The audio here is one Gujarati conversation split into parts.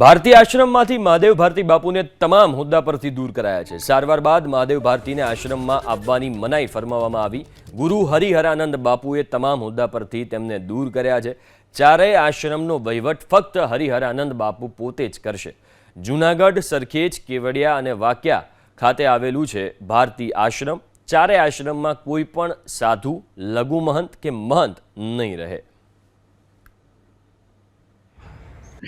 ભારતીય આશ્રમમાંથી મહાદેવ ભારતી બાપુને તમામ હોદ્દા પરથી દૂર કરાયા છે. સારવાર બાદ મહાદેવ ભારતીને આશ્રમમાં આવવાની મનાઈ ફરમાવવામાં આવી. ગુરુ હરિહરાનંદ બાપુએ તમામ હોદ્દા પરથી તેમને દૂર કર્યા છે. ચારેય આશ્રમનો વહીવટ ફક્ત હરિહરાનંદ બાપુ પોતે જ કરશે. જૂનાગઢ, સરખેજ, કેવડિયા અને વાક્યા ખાતે આવેલું છે ભારતી આશ્રમ. ચારેય આશ્રમમાં કોઈ પણ સાધુ લઘુ મહંત કે મહંત નહીં રહે.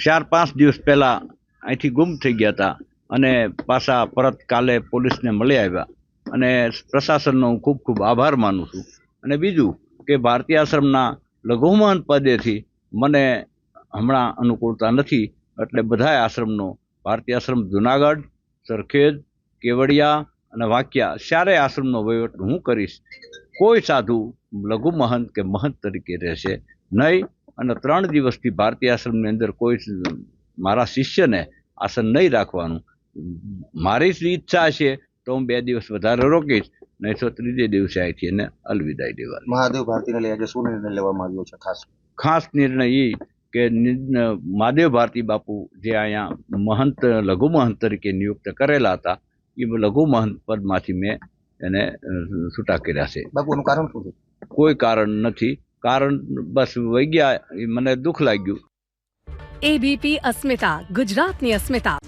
ચાર, પાંચ દિવસ પહેલાં અહીંથી ગુમ થઈ ગયા હતા અને પાછા પરત કાલે પોલીસને મળી આવ્યા. અને પ્રશાસનનો હું ખૂબ ખૂબ આભાર માનું છું. અને બીજું કે ભારતીય આશ્રમના લઘુમહંત પદેથી મને હમણાં અનુકૂળતા નથી. એટલે બધા આશ્રમનો, ભારતીય આશ્રમ જુનાગઢ, સરખેજ, કેવડિયા અને વાક્યા ચારે આશ્રમનો વહીવટ હું કરીશ. કોઈ સાધુ લઘુ મહંત કે મહંત તરીકે રહેશે નહીં. અને ત્રણ દિવસથી ભારતીય આશ્રમની અંદર કોઈ મારા શિષ્યને આસન નહીં રાખવાનું. મારી જ ઈચ્છા છે તો હું બે દિવસ વધારે રોકીશ નહીં તો ત્રીજે દિવસે અહીંથી એને અલવિદાય દેવા મહાદેવ ભારતીને લઈ આજે શું નિર્ણય લેવામાં આવ્યો છે ખાસ? ખાસ નિર્ણય એ કે મહાદેવ ભારતી બાપુ જે અહીંયા મહંત લઘુ મહંત તરીકે નિયુક્ત કરેલા હતા એ લઘુ મહંત પદમાંથી મેં એને છૂટા કર્યા છે. બાપુનું કારણ શું છે? કોઈ કારણ નથી. કારણ બસ વહી ગયા મને દુઃખ લાગ્યું. એબીપી અસ્મિતા ગુજરાતની અસ્મિતા.